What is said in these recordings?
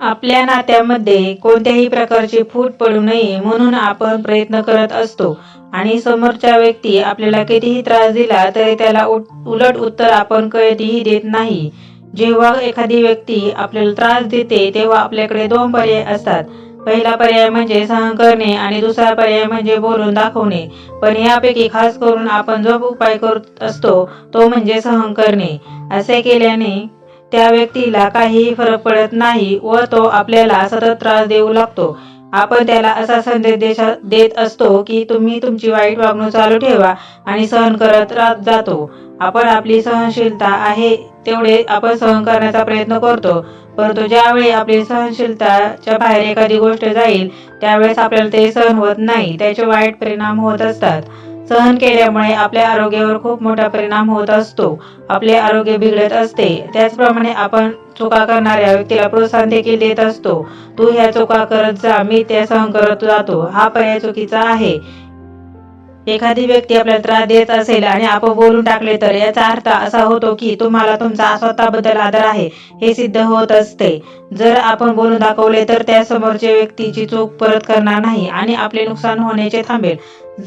आपल्या नात्यामध्ये कोणत्याही प्रकारची फूट पडू नये म्हणून आपण प्रयत्न करत असतो. आणि समोरच्या व्यक्ती आपल्याला कितीही त्रास दिला तरी त्याला उलट उत्तर आपण कधीही देत नाही. जेव्हा एखादी व्यक्ती आपल्याला त्रास देते तेव्हा आपल्याकडे दोन पर्याय असतात. पहिला पर्याय म्हणजे सहन करणे आणि दुसरा पर्याय म्हणजे बोलून दाखवणे. पण यापैकी खास करून आपण जो उपाय करत असतो तो म्हणजे सहन करणे. असे केल्याने त्या व्यक्तीला काहीही फरक पडत नाही व तो आपल्याला सतत त्रास देऊ लागतो. आपण त्याला असा संदेश देत असतो की तुम्ही तुमची वाईट वागणूक चालू ठेवा आणि सहन करत जातो. आपण आपली सहनशीलता आहे तेवढे आपण सहन करण्याचा प्रयत्न करतो. परंतु ज्यावेळी आपली सहनशीलताच्या बाहेर एखादी गोष्ट जाईल त्यावेळेस आपल्याला ते सहन होत नाही. त्याचे वाईट परिणाम होत असतात. सहन केल्यामुळे आपल्या आरोग्यावर खूप मोठा परिणाम होत असतो. आपले आरोग्य बिघडत असते. त्याचप्रमाणे आपण चुका करणाऱ्या व्यक्तीला प्रोत्साहन देखील देत असतो. तू ह्या चुका करत जा मी त्या सहन करत जातो. हा पर्याय चुकीचा आहे. एखादी व्यक्ती आपल्याला त्रास देत असेल आणि आपण बोलून टाकले तर याचा अर्थ असा होतो की तुम्हाला तुमचा स्वतःबद्दल आदर आहे हे सिद्ध होत असते. जर आपण बोलून दाखवले तर त्या समोरच्या व्यक्तीची चूक परत करणार नाही आणि आपले नुकसान होण्याचे थांबेल.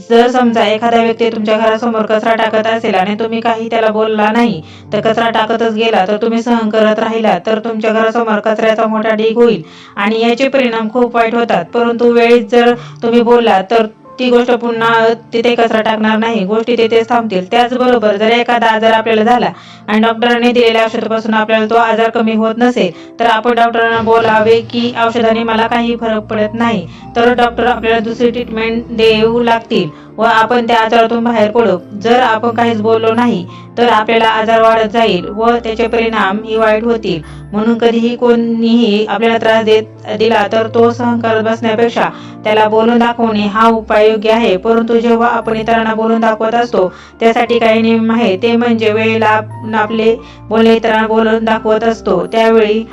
जर समजा एखादा व्यक्ती तुमच्या घरासमोर कचरा टाकत असेल आणि तुम्ही काही त्याला बोलला नाही तर कचरा टाकतच गेला तर तुम्ही सहन करत राहिला तर तुमच्या घरासमोर कचऱ्याचा मोठा ढीग होईल आणि याचे परिणाम खूप वाईट होतात. परंतु वेळीच जर तुम्ही बोलला तर ती गोष्ट पुन्हा तिथे कचरा टाकणार नाही. गोष्टी तिथेच थांबतील. त्याचबरोबर जर एखादा आजार आपल्याला झाला आणि डॉक्टरांनी दिलेल्या औषधापासून आपल्याला तो आजार कमी होत नसेल तर आपण डॉक्टरांना बोलावे की औषधाने मला काही फरक पडत नाही. तर डॉक्टर आपल्याला दुसरी ट्रीटमेंट देऊ लागतील व आपण त्या आजारातून बाहेर पडू. जर आपण काहीच बोललो नाही तर आपल्याला आजार वाढत जाईल व त्याचे परिणाम ही वाईट होतील. म्हणून कधीही कोणीही आपल्याला त्रास देत दिला तर तो सहन करत बसण्यापेक्षा त्याला बोलून दाखवणे हा उपाय योग्य आहे. परंतु जेव्हा आपण इतरांना बोलून दाखवत असतो त्यासाठी काही नियम आहे ते म्हणजे वेळेला आपले बोलणे इतरांना बोलून दाखवत असतो. त्यावेळी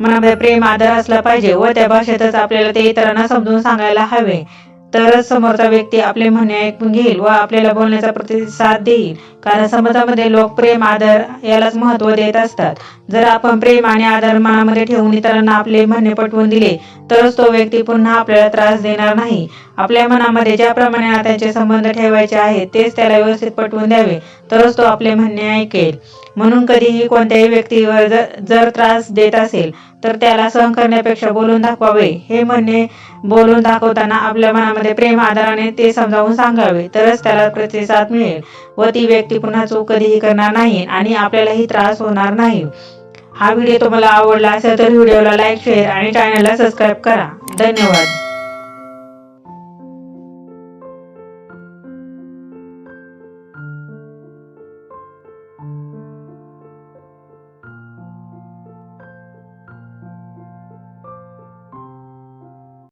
मनामध्ये प्रेम आदर असला पाहिजे व त्या भाषेतच आपल्याला ते इतरांना समजून सांगायला हवे. तरच समोरचा व्यक्ती आपले म्हणणे ऐकून घेईल व आपल्याला बोलण्याचा प्रतिसाद देईल. कारण समाजामध्ये लोक प्रेम आदर यालाच महत्त्व देत असतात. जर आपण प्रेम आणि आदर मनामध्ये ठेवून इतरांना आपले म्हणणे पटवून दिले तरच तो व्यक्ती पुन्हा आपल्याला त्रास देणार नाही. आपल्या मनामध्ये ज्याप्रमाणे नात्याचे संबंध ठेवायचे आहेत तेच त्याला व्यवस्थित पटवून द्यावे तरच तो आपले म्हणणे ऐकेल. म्हणून कधीही कोणत्याही व्यक्तीवर जर त्रास देत असेल तर त्याला सहन करण्यापेक्षा बोलून दाखवावे. हे म्हणणे बोलून दाखवताना आपल्या मनामध्ये प्रेम आदराने ते समजावून सांगावे तरच त्याला प्रतिसाद मिळेल. व ती व्यक्ती पुन्हा चूक कधीही करणार नाही आणि आपल्यालाही त्रास होणार नाही. हा व्हिडिओ तुम्हाला आवडला असेल तर व्हिडिओला लाईक शेअर आणि चॅनलला सबस्क्राईब करा. धन्यवाद.